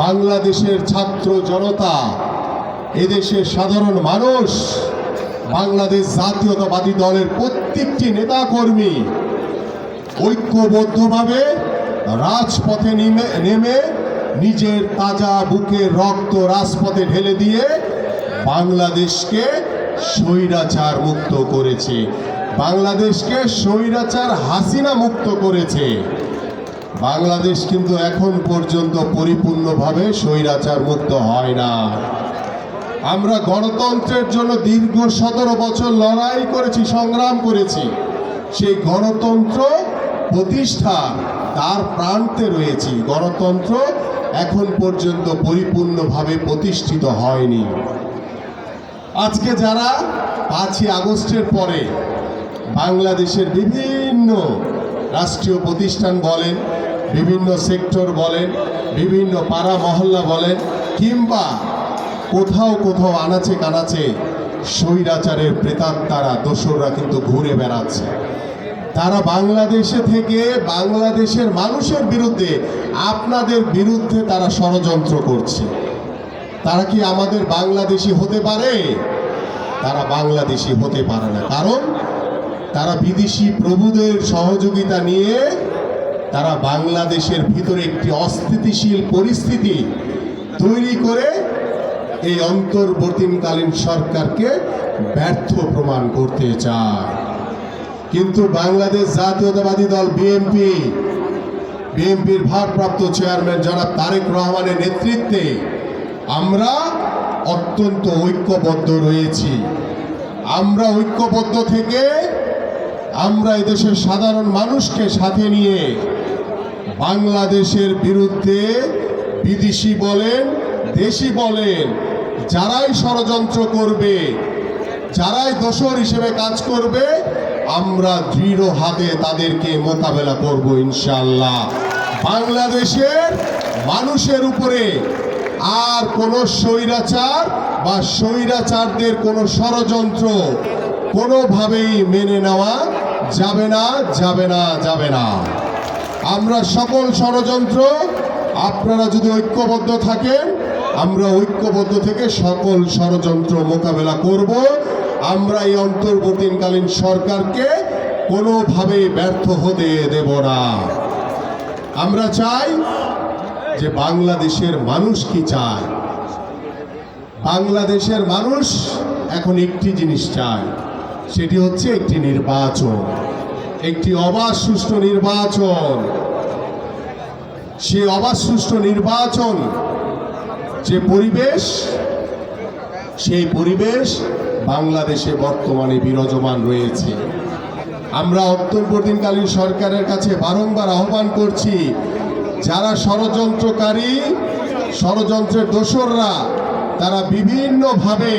বাংলাদেশের ছাত্র জনতা, এদেশের সাধারণ মানুষ, বাংলাদেশ জাতীয়তাবাদী দলের প্রত্যেকটি নেতাকর্মী ঐক্যবদ্ধভাবে রাজপথে নেমে নেমে নিজের তাজা বুকে রক্ত রাজপথে ঢেলে দিয়ে বাংলাদেশকে স্বৈরাচার মুক্ত করেছে। বাংলাদেশকে স্বৈরাচার হাসিনা মুক্ত করেছে। বাংলাদেশ কিন্তু এখন পর্যন্ত পরিপূর্ণভাবে স্বৈরাচার মুক্ত হয় না। আমরা গণতন্ত্রের জন্য দীর্ঘ সতেরো বছর লড়াই করেছি, সংগ্রাম করেছি। সেই গণতন্ত্র প্রতিষ্ঠা তার প্রান্তে রয়েছি। গণতন্ত্র এখন পর্যন্ত পরিপূর্ণভাবে প্রতিষ্ঠিত হয়নি। আজকে যারা পাঁচই আগস্টের পরে বাংলাদেশের বিভিন্ন রাষ্ট্রীয় প্রতিষ্ঠান বলেন বিভিন্ন সেক্টর বলেন, বিভিন্ন পাড়া মহল্লা বলেন, কিংবা কোথাও কোথাও আনাচে কানাচে স্বৈরাচারের প্রেতাত্মারা, দোসররা কিন্তু ঘুরে বেড়াচ্ছে। তারা বাংলাদেশে থেকে বাংলাদেশের মানুষের বিরুদ্ধে আপনাদের বিরুদ্ধে তারা ষড়যন্ত্র করছে। তারা কি আমাদের বাংলাদেশি হতে পারে? তারা বাংলাদেশি হতে পারে না। কারণ তারা বিদেশি প্রভুদের সহযোগিতা নিয়ে তারা বাংলাদেশের ভিতরে একটি অস্থিতিশীল পরিস্থিতি তৈরি করে এই অন্তর্বর্তীকালীন সরকারকে ব্যর্থ প্রমাণ করতে চায়। কিন্তু বাংলাদেশ জাতীয়তাবাদী দল বিএনপি, বিএনপির ভারপ্রাপ্ত চেয়ারম্যান জনাব তারেক রহমানের নেতৃত্বে আমরা অত্যন্ত ঐক্যবদ্ধ রয়েছি। আমরা ঐক্যবদ্ধ থেকে আমরা এদেশের সাধারণ মানুষকে সাথে নিয়ে বাংলাদেশের বিরুদ্ধে বিদেশি বলেন, দেশি বলেন, যারাই ষড়যন্ত্র করবে, যারাই দোষর হিসেবে কাজ করবে, আমরা দৃঢ় হাতে তাদেরকে মোকাবেলা করব ইনশাল্লাহ বাংলাদেশের মানুষের উপরে আর কোনো স্বৈরাচার বা স্বৈরাচারদের কোনো ষড়যন্ত্র কোনোভাবেই মেনে নেওয়া যাবে না যাবে না যাবে না। আমরা সকল ষড়যন্ত্র, আপনারা যদি ঐক্যবদ্ধ থাকেন, আমরা ঐক্যবদ্ধ থেকে সকল ষড়যন্ত্র মোকাবেলা করব। আমরা এই অন্তর্বর্তীকালীন সরকারকে কোনোভাবেই ব্যর্থ হতে দেব না। আমরা চাই যে বাংলাদেশের মানুষ কি চায়? বাংলাদেশের মানুষ এখন একটি জিনিস চায়, সেটি হচ্ছে একটি নির্বাচন। একটি অবাধ সুষ্ঠু নির্বাচন। সেই অবাধ সুষ্ঠু নির্বাচন যে পরিবেশ, সেই পরিবেশ বাংলাদেশে বর্তমানে বিরাজমান রয়েছে। আমরা অন্তর্বর্তীকালীন সরকারের কাছে বারংবার আহ্বান করছি, যারা ষড়যন্ত্রকারী, ষড়যন্ত্রের দোসররা, তারা বিভিন্নভাবে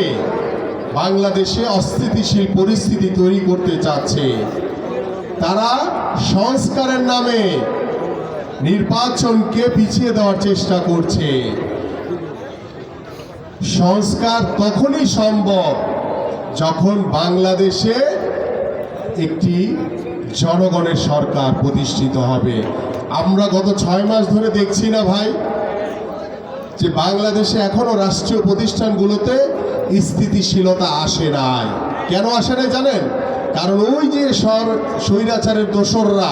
বাংলাদেশে অস্থিতিশীল পরিস্থিতি তৈরি করতে চাচ্ছে। তারা সংস্কারের নামে নির্বাচনকে পিছিয়ে দেওয়ার চেষ্টা করছে? সংস্কার তখনই সম্ভব যখন বাংলাদেশে একটি জনগণের সরকার প্রতিষ্ঠিত হবে। আমরা গত ছয় মাস ধরে দেখছি না ভাই যে বাংলাদেশে এখনও রাষ্ট্রীয় প্রতিষ্ঠানগুলোতে স্থিতিশীলতা আসে নাই। কেন আসে নাই জানেন? কারণ ওই যে সর স্বৈরাচারের দোসররা,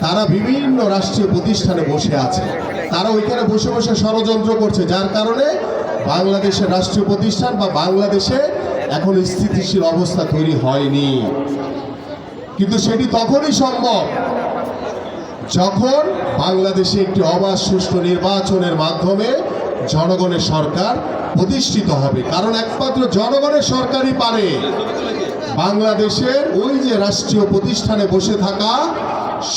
তারা বিভিন্ন রাষ্ট্রীয় প্রতিষ্ঠানে বসে আছে। তারা ওইখানে বসে বসে ষড়যন্ত্র করছে, যার কারণে বাংলাদেশের রাষ্ট্রীয় প্রতিষ্ঠান বা বাংলাদেশে এখন স্থিতিশীল অবস্থা তৈরি হয়নি। কিন্তু সেটি তখনই সম্ভব যখন বাংলাদেশে একটি অবাধ সুষ্ঠু নির্বাচনের মাধ্যমে জনগণের সরকার প্রতিষ্ঠিত হবে। কারণ একমাত্র জনগণের সরকারই পারে। বাংলাদেশের ওই যে রাষ্ট্রীয় প্রতিষ্ঠানে বসে থাকা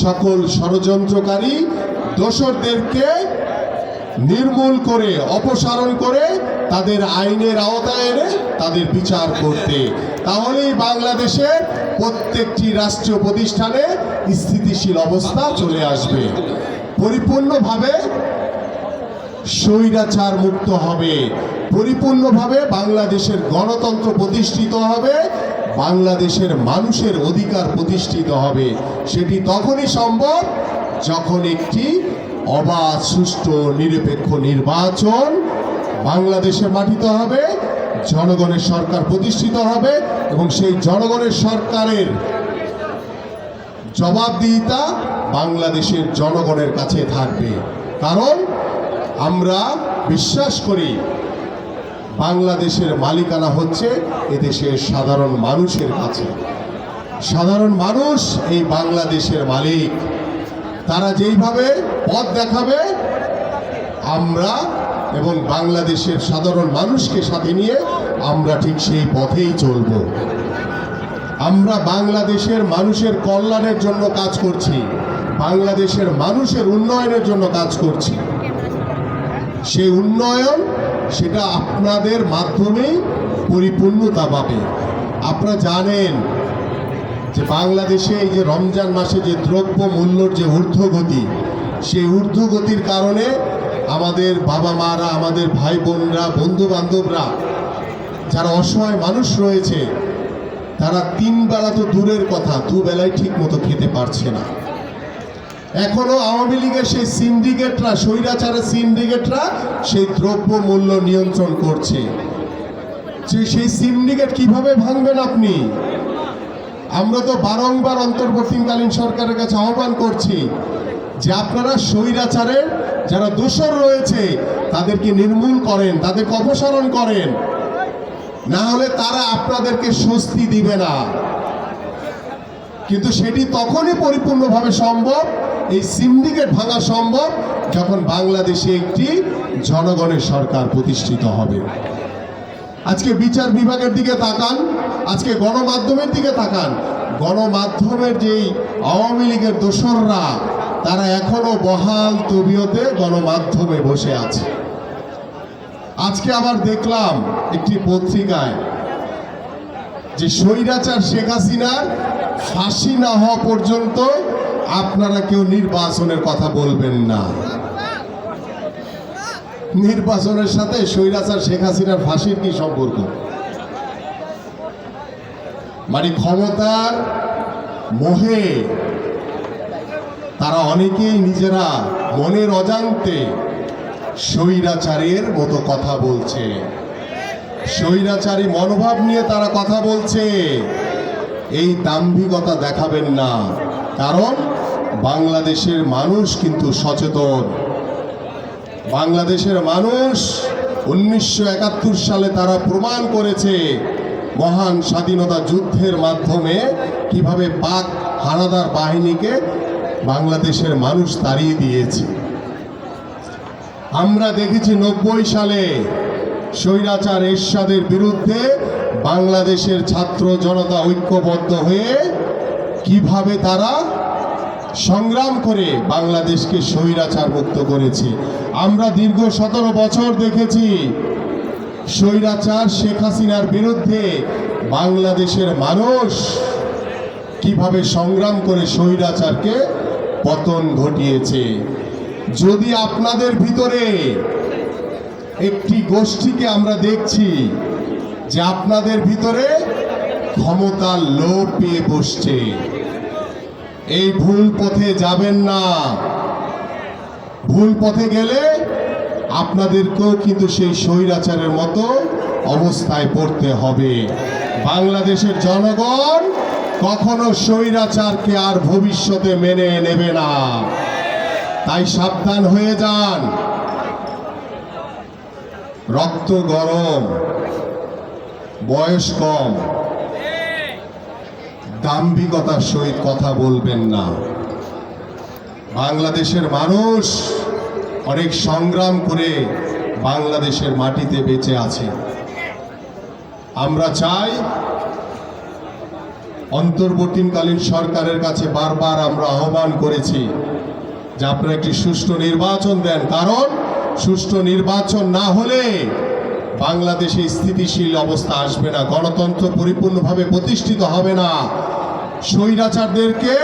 সকল ষড়যন্ত্রকারী দোষরদেরকে নির্মূল করে, অপসারণ করে তাদের আইনের আওতায় এনে তাদের বিচার করতে। তাহলেই বাংলাদেশের প্রত্যেকটি রাষ্ট্রীয় প্রতিষ্ঠানে স্থিতিশীল অবস্থা চলে আসবে। পরিপূর্ণভাবে স্বৈরাচার মুক্ত হবে। পরিপূর্ণভাবে বাংলাদেশের গণতন্ত্র প্রতিষ্ঠিত হবে। বাংলাদেশের মানুষের অধিকার প্রতিষ্ঠিত হবে, সেটি তখনই সম্ভব যখন একটি অবাধ, সুষ্ঠু, নিরপেক্ষ নির্বাচন বাংলাদেশের মাটিতে হবে, জনগণের সরকার প্রতিষ্ঠিত হবে এবং সেই জনগণের সরকারের জবাবদিহিতা বাংলাদেশের জনগণের কাছে থাকবে। কারণ আমরা বিশ্বাস করি বাংলাদেশের মালিকানা হচ্ছে এদেশের সাধারণ মানুষের কাছে। সাধারণ মানুষ এই বাংলাদেশের মালিক। তারা যেইভাবে পথ দেখাবে, আমরা এবং বাংলাদেশের সাধারণ মানুষকে সাথে নিয়ে আমরা ঠিক সেই পথেই চলবো। আমরা বাংলাদেশের মানুষের কল্যাণের জন্য কাজ করছি, বাংলাদেশের মানুষের উন্নয়নের জন্য কাজ করছি। সেই উন্নয়ন সেটা আপনাদের মাধ্যমেই পরিপূর্ণতা পাবে। আপনারা জানেন যে বাংলাদেশে এই যে রমজান মাসে যে দ্রব্য মূল্যর যে ঊর্ধ্বগতি, সেই ঊর্ধ্বগতির কারণে আমাদের বাবা মারা, আমাদের ভাই বোনরা বন্ধু বান্ধবরা যারা অসহায় মানুষ রয়েছে, তারা তিন বেলা তো দূরের কথা দু বেলায় ঠিক মতো খেতে পারছে না। এখনও আওয়ামী লীগের সেই সিন্ডিকেটরা, স্বৈরাচারের সিন্ডিকেটরা সেই দ্রব্য মূল্য নিয়ন্ত্রণ করছে। সেই সিন্ডিকেট কীভাবে ভাঙবেন আপনি? আমরা তো বারংবার অন্তর্বর্তীকালীন সরকারের কাছে আহ্বান করছি যে আপনারা স্বৈরাচারের যারা দোষর রয়েছে, তাদেরকে নির্মূল করেন, তাদেরকে অপসারণ করেন। না হলে তারা আপনাদেরকে স্বস্তি দিবে না। কিন্তু সেটি তখনই পরিপূর্ণভাবে সম্ভব, এই সিন্ডিকেট ভাঙা সম্ভব যখন বাংলাদেশে একটি জনগণের সরকার প্রতিষ্ঠিত হবে। আজকে বিচার বিভাগের দিকে তাকান, আজকে গণমাধ্যমের দিকে তাকান। গণমাধ্যমের যেই আওয়ামী লীগের দোসররা, তারা এখনও বহাল তবিয়তে গণমাধ্যমে বসে আছে। আজকে আবার দেখলাম একটি পত্রিকায় যে স্বৈরাচার শেখ হাসিনার ফাঁসি না হওয়া পর্যন্ত আপনারা কেউ নির্বাচনের কথা বলবেন না। নির্বাচনের সাথে স্বৈরাচার শেখ হাসিনার ফাঁসির কি সম্পর্ক? মানে ক্ষমতার মোহে তারা অনেকেই নিজেরা মনের অজান্তে স্বৈরাচারের মতো কথা বলছে। স্বৈরাচারী মনোভাব নিয়ে তারা কথা বলছে। এই দাম্ভিকতা দেখাবেন না। কারণ বাংলাদেশের মানুষ কিন্তু সচেতন। বাংলাদেশের মানুষ উনিশশো একাত্তর সালে তারা প্রমাণ করেছে মহান স্বাধীনতা যুদ্ধের মাধ্যমে কীভাবে পাক হানাদার বাহিনীকে বাংলাদেশের মানুষ তাড়িয়ে দিয়েছে। আমরা দেখেছি নব্বই সালে স্বৈরাচার এরশাদের বিরুদ্ধে বাংলাদেশের ছাত্র জনতা ঐক্যবদ্ধ হয়ে কীভাবে তারা সংগ্রাম করে বাংলাদেশকে স্বৈরাচার মুক্ত করেছে। আমরা দীর্ঘ সতেরো বছর দেখেছি স্বৈরাচার শেখ হাসিনার বিরুদ্ধে বাংলাদেশের মানুষ কীভাবে সংগ্রাম করে স্বৈরাচারকে পতন ঘটিয়েছে। যদি আপনাদের ভিতরে একটি গোষ্ঠীকে আমরা দেখছি যে আপনাদের ভিতরে ক্ষমতার লোভ পেয়ে বসছে। এই ভুল পথে যাবেন না। ভুল পথে গেলে আপনাদেরকেও কিন্তু সেই স্বৈরাচারের মতো অবস্থায় পড়তে হবে। বাংলাদেশের জনগণ কখনো স্বৈরাচারকে আর ভবিষ্যতে মেনে নেবে না। তাই সাবধান হয়ে যান। রক্ত গরম, বয়স কম। দাম্ভিকতার সহিত কথা বলবেন না। বাংলাদেশের মানুষ অনেক সংগ্রাম করে বাংলাদেশের মাটিতে বেঁচে আছে। আমরা চাই অন্তর্বর্তীকালীন সরকারের কাছে বারবার আমরা আহ্বান করেছি যে আপনারা একটি সুষ্ঠু নির্বাচন দেন। কারণ সুষ্ঠু নির্বাচন না হলে বাংলাদেশে স্থিতিশীল অবস্থা আসবে না, গণতন্ত্র পরিপূর্ণভাবে প্রতিষ্ঠিত হবে না। স্বৈরাচারদেরকে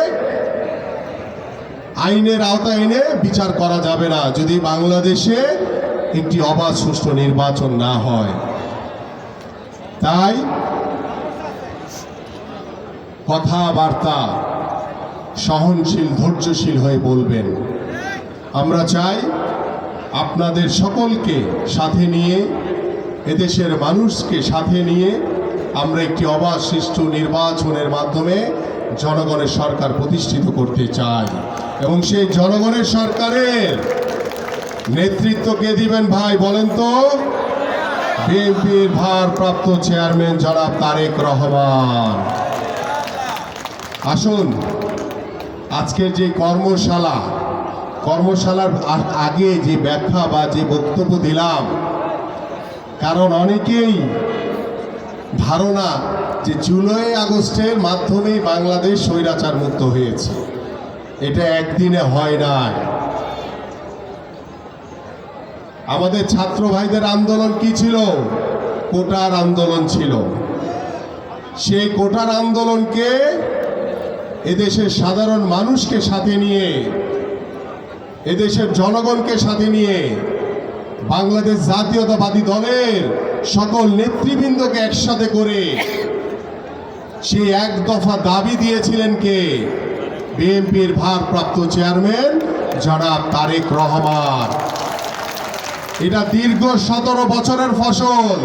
আইনের আওতায় এনে বিচার করা যাবে না, যদি বাংলাদেশে একটি অবাধ সুষ্ঠু নির্বাচন না হয়। তাই কথাবার্তা সহনশীল, ধৈর্যশীল হয়ে বলবেন। আমরা চাই আপনাদের সকলকে সাথে নিয়ে, এদেশের মানুষকে সাথে নিয়ে আমরা একটি অবাধ নির্বাচনের মাধ্যমে জনগণের সরকার প্রতিষ্ঠিত করতে চাই। এবং সেই জনগণের সরকারের নেতৃত্ব কে দিবেন ভাই বলেন তো? বিএনপির ভারপ্রাপ্ত চেয়ারম্যান জনাব তারেক রহমান। আসুন, আজকের যে কর্মশালা কর্মশালার আগে যে ব্যাখ্যা বা যে বক্তব্য দিলাম, কারণ অনেকেই ধারণা যে জুলাই আগস্টের মাধ্যমেই বাংলাদেশ স্বৈরাচার মুক্ত হয়েছে। এটা একদিনে হয় নাই। আমাদের ছাত্র ভাইদের আন্দোলন কি ছিল? কোটার আন্দোলন ছিল। সেই কোটার আন্দোলনকে এদেশের সাধারণ মানুষকে সাথে নিয়ে এদেশের জনগণকে সাথে নিয়ে বাংলাদেশ জাতীয়তাবাদী দলের সকল নেতৃবৃন্দকে একসাথে করে সে এক দফা দাবি দিয়েছিলেন কে? বিএনপির ভারপ্রাপ্ত চেয়ারম্যান জনাব তারেক রহমান। এটা দীর্ঘ সতেরো বছরের ফসল।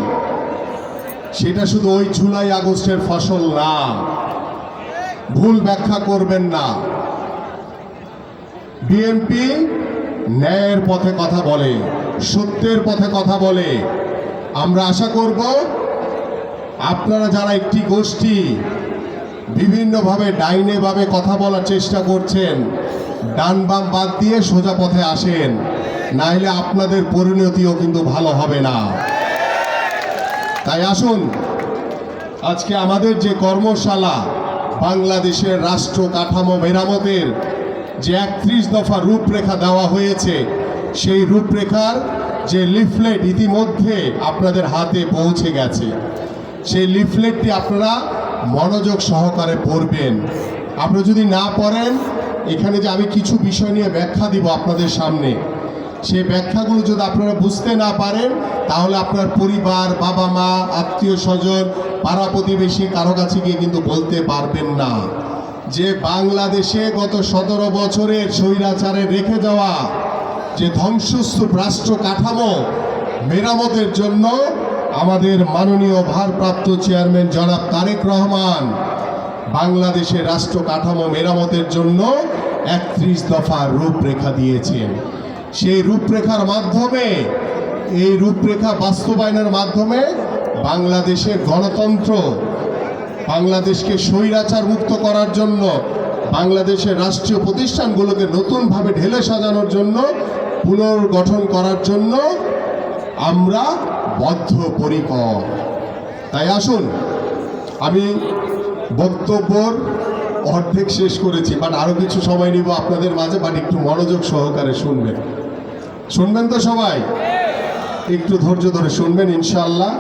সেটা শুধু ওই জুলাই আগস্টের ফসল না। ভুল ব্যাখ্যা করবেন না। বিএনপি ন্যায়ের পথে কথা বলে, সত্যের পথে কথা বলে। আমরা আশা করব আপনারা যারা একটি গোষ্ঠী বিভিন্নভাবে ডাইনেভাবে কথা বলার চেষ্টা করছেন, ডান বাম বাদ দিয়ে সোজা পথে আসেন, নাইলে আপনাদের পরিণতিও কিন্তু ভালো হবে না। তাই আসুন, আজকে আমাদের যে কর্মশালা বাংলাদেশের রাষ্ট্র কাঠামো মেরামতের যে একত্রিশ দফা রূপরেখা দেওয়া হয়েছে, সেই রূপরেখার যে লিফলেট ইতিমধ্যে আপনাদের হাতে পৌঁছে গেছে, সেই লিফলেটটি আপনারা মনোযোগ সহকারে পড়বেন। আপনারা যদি না পড়েন, এখানে যে আমি কিছু বিষয় নিয়ে ব্যাখ্যা দিব আপনাদের সামনে সেই ব্যাখ্যাগুলো যদি আপনারা বুঝতে না পারেন, তাহলে আপনার পরিবার বাবা মা আত্মীয় স্বজন পাড়া প্রতিবেশী কারও কাছে গিয়ে কিন্তু বলতে পারবেন না। যে বাংলাদেশে গত সতেরো বছরের স্বৈরাচারে রেখে যাওয়া যে ধ্বংসস্তূপ রাষ্ট্র কাঠামো মেরামতের জন্য আমাদের মাননীয় ভারপ্রাপ্ত চেয়ারম্যান জনাব তারেক রহমান বাংলাদেশের রাষ্ট্র কাঠামো মেরামতের জন্য একত্রিশ দফা রূপরেখা দিয়েছেন। সেই রূপরেখার মাধ্যমে, এই রূপরেখা বাস্তবায়নের মাধ্যমে বাংলাদেশের গণতন্ত্র বাংলাদেশকে স্বৈরাচার মুক্ত করার জন্য বাংলাদেশের রাষ্ট্রীয় প্রতিষ্ঠানগুলোকে নতুনভাবে ঢেলে সাজানোর জন্য, পুনর্গঠন করার জন্য আমরা বদ্ধপরিকর। তাই আসুন, আমি বক্তব্যর অর্ধেক শেষ করেছি বাট আরও কিছু সময় নিব আপনাদের মাঝে বাট একটু মনোযোগ সহকারে শুনবেন। শুনবেন তো সবাই? একটু ধৈর্য ধরে শুনবেন ইনশাল্লাহ